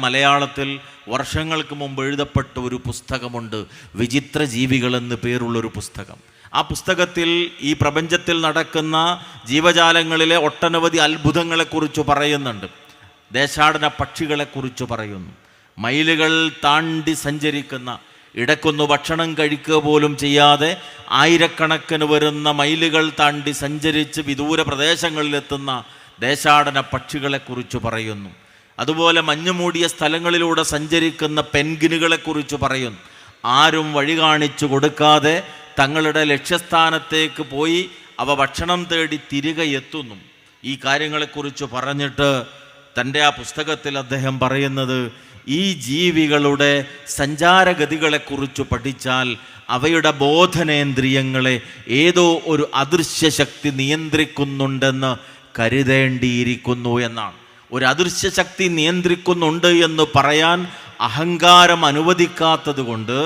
മലയാളത്തിൽ വർഷങ്ങൾക്ക് മുമ്പ് എഴുതപ്പെട്ട ഒരു പുസ്തകമുണ്ട് വിചിത്ര ജീവികൾ എന്ന് പേരുള്ളൊരു പുസ്തകം. ആ പുസ്തകത്തിൽ ഈ പ്രപഞ്ചത്തിൽ നടക്കുന്ന ജീവജാലങ്ങളിലെ ഒട്ടനവധി അത്ഭുതങ്ങളെക്കുറിച്ച് പറയുന്നുണ്ട്. ദേശാടന പക്ഷികളെക്കുറിച്ച് പറയുന്നു. മയിലുകൾ താണ്ടി സഞ്ചരിക്കുന്ന ഇടയ്ക്കൊന്ന് ഭക്ഷണം കഴിക്കുക പോലും ചെയ്യാതെ ആയിരക്കണക്കിന് വരുന്ന മയിലുകൾ താണ്ടി സഞ്ചരിച്ച് വിദൂര പ്രദേശങ്ങളിലെത്തുന്ന ദേശാടന പക്ഷികളെക്കുറിച്ച് പറയുന്നു. അതുപോലെ മഞ്ഞുമൂടിയ സ്ഥലങ്ങളിലൂടെ സഞ്ചരിക്കുന്ന പെൻഗിനുകളെക്കുറിച്ച് പറയുന്നു. ആരും വഴി കാണിച്ചു കൊടുക്കാതെ തങ്ങളുടെ ലക്ഷ്യസ്ഥാനത്തേക്ക് പോയി അവ ഭക്ഷണം തേടി തിരികെ എത്തുന്നു. ഈ കാര്യങ്ങളെക്കുറിച്ച് പറഞ്ഞിട്ട് തന്റെ ആ പുസ്തകത്തിൽ അദ്ദേഹം പറയുന്നത് ഈ ജീവികളുടെ സഞ്ചാരഗതികളെക്കുറിച്ച് പഠിച്ചാൽ അവയുടെ ബോധനേന്ദ്രിയങ്ങളെ ഏതോ ഒരു അദൃശ്യ ശക്തി നിയന്ത്രിക്കുന്നുണ്ടെന്ന് കരുതേണ്ടിയിരിക്കുന്നു എന്നാണ്. ഒരു അദൃശ്യ ശക്തി നിയന്ത്രിക്കുന്നുണ്ട് എന്ന് പറയാൻ അഹങ്കാരം അനുവദിക്കാത്തത് കൊണ്ട്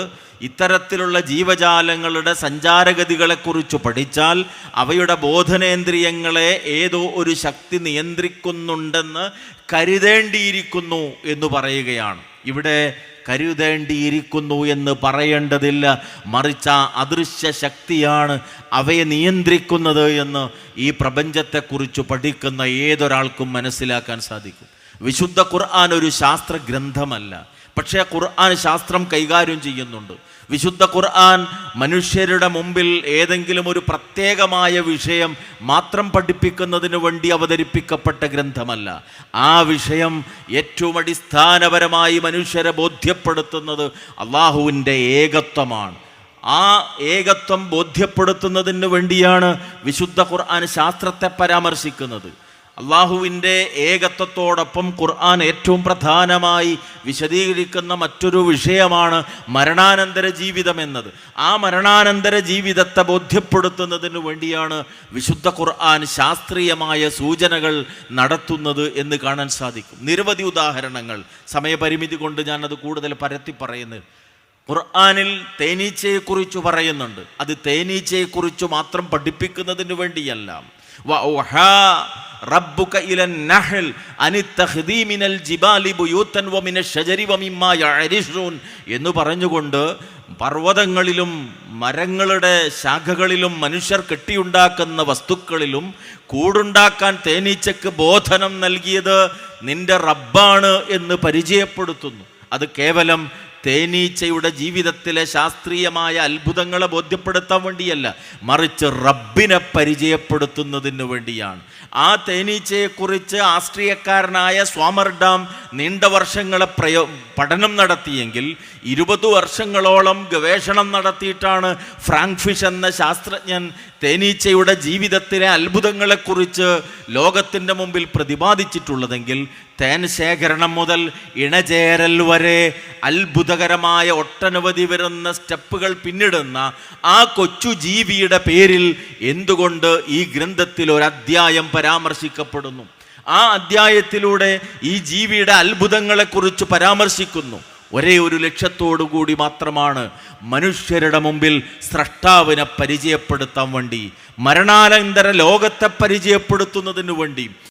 ഇത്തരത്തിലുള്ള ജീവജാലങ്ങളുടെ സഞ്ചാരഗതികളെക്കുറിച്ച് പഠിച്ചാൽ അവയുടെ ബോധനേന്ദ്രിയങ്ങളെ ഏതോ ഒരു ശക്തി നിയന്ത്രിക്കുന്നുണ്ടെന്ന് കരുതേണ്ടിയിരിക്കുന്നു എന്ന് പറയുകയാണ്. ഇവിടെ കരുതേണ്ടിയിരിക്കുന്നു എന്ന് പറയേണ്ടതില്ല. മറിച്ച അദൃശ്യ ശക്തിയാണ് അവയെ നിയന്ത്രിക്കുന്നത് എന്ന് ഈ പ്രപഞ്ചത്തെക്കുറിച്ച് പഠിക്കുന്ന ഏതൊരാൾക്കും മനസ്സിലാക്കാൻ സാധിക്കും. വിശുദ്ധ ഖുർആൻ ഒരു ശാസ്ത്ര ഗ്രന്ഥമല്ല പക്ഷേ ഖുർആൻ ശാസ്ത്രം കൈകാര്യം ചെയ്യുന്നുണ്ട്. വിശുദ്ധ ഖുർആൻ മനുഷ്യരുടെ മുമ്പിൽ ഏതെങ്കിലും ഒരു പ്രത്യേകമായ വിഷയം മാത്രം പഠിപ്പിക്കുന്നതിന് വേണ്ടി അവതരിപ്പിക്കപ്പെട്ട ഗ്രന്ഥമല്ല. ആ വിഷയം ഏറ്റവും അടിസ്ഥാനപരമായി മനുഷ്യരെ ബോധ്യപ്പെടുത്തുന്നത് അള്ളാഹുവിന്റെ ഏകത്വമാണ്. ആ ഏകത്വം ബോധ്യപ്പെടുത്തുന്നതിന് വേണ്ടിയാണ് വിശുദ്ധ ഖുർആൻ ശാസ്ത്രത്തെ പരാമർശിക്കുന്നത്. അള്ളാഹുവിന്റെ ഏകത്വത്തോടൊപ്പം ഖുർആൻ ഏറ്റവും പ്രധാനമായി വിശദീകരിക്കുന്ന മറ്റൊരു വിഷയമാണ് മരണാനന്തര ജീവിതം എന്നത്. ആ മരണാനന്തര ജീവിതത്തെ ബോധ്യപ്പെടുത്തുന്നതിന് വേണ്ടിയാണ് വിശുദ്ധ ഖുർആൻ ശാസ്ത്രീയമായ സൂചനകൾ നടത്തുന്നത് എന്ന് കാണാൻ സാധിക്കും. നിരവധി ഉദാഹരണങ്ങൾ. സമയപരിമിതി കൊണ്ട് ഞാനത് കൂടുതൽ പരത്തി പറയുന്നത് ഖുർആാനിൽ തേനീച്ചയെക്കുറിച്ച് പറയുന്നുണ്ട്. അത് തേനീച്ചയെക്കുറിച്ച് മാത്രം പഠിപ്പിക്കുന്നതിന് വേണ്ടിയല്ല. റബ്ബുക ഇലൻ നഹൽ അനിത്തഹ്ദീമിനൽ ജിബാലി ബുയൂത്തൻ വമിന ഷജരി വമിമ്മാ എന്ന് പറഞ്ഞുകൊണ്ട് പർവതങ്ങളിലും മരങ്ങളുടെ ശാഖകളിലും മനുഷ്യർ കെട്ടിയുണ്ടാക്കുന്ന വസ്തുക്കളിലും കൂടുണ്ടാക്കാൻ തേനീച്ചക്ക് ബോധനം നൽകിയത് നിന്റെ റബ്ബാണ് എന്ന് പരിചയപ്പെടുത്തുന്നു. അത് കേവലം തേനീച്ചയുടെ ജീവിതത്തിലെ ശാസ്ത്രീയമായ അത്ഭുതങ്ങളെ ബോധ്യപ്പെടുത്താൻ വേണ്ടിയല്ല മറിച്ച് റബ്ബിനെ പരിചയപ്പെടുത്തുന്നതിന് വേണ്ടിയാണ്. ആ തേനീച്ചയെക്കുറിച്ച് ആസ്ട്രിയക്കാരനായ സ്വാമർഡാം നീണ്ട വർഷങ്ങളെ പ്രയോ പഠനം നടത്തിയെങ്കിൽ ഇരുപത് വർഷങ്ങളോളം ഗവേഷണം നടത്തിയിട്ടാണ് ഫ്രാങ്ക്ഫിഷ് എന്ന ശാസ്ത്രജ്ഞൻ തേനീച്ചയുടെ ജീവിതത്തിലെ അത്ഭുതങ്ങളെക്കുറിച്ച് ലോകത്തിന്റെ മുമ്പിൽ പ്രതിപാദിച്ചിട്ടുള്ളതെങ്കിൽ തേൻ ശേഖരണം മുതൽ ഇണചേരൽ വരെ അത്ഭുതകരമായ ഒട്ടനവധി വരുന്ന സ്റ്റെപ്പുകൾ പിന്നിടുന്ന ആ കൊച്ചു ജീവിയുടെ പേരിൽ എന്തുകൊണ്ട് ഈ ഗ്രന്ഥത്തിൽ ഒരു അധ്യായം പരാമർശിക്കപ്പെടുന്നു? ആ അധ്യായത്തിലൂടെ ഈ ജീവിയുടെ അത്ഭുതങ്ങളെക്കുറിച്ച് പരാമർശിക്കുന്നു. ഒരേ ഒരു ലക്ഷ്യത്തോടു കൂടി മാത്രമാണ് മനുഷ്യരുടെ മുമ്പിൽ സ്രഷ്ടാവിനെ പരിചയപ്പെടുത്താൻ വേണ്ടി മരണാനന്തര ലോകത്തെ പരിചയപ്പെടുത്തുന്നതിനു വേണ്ടി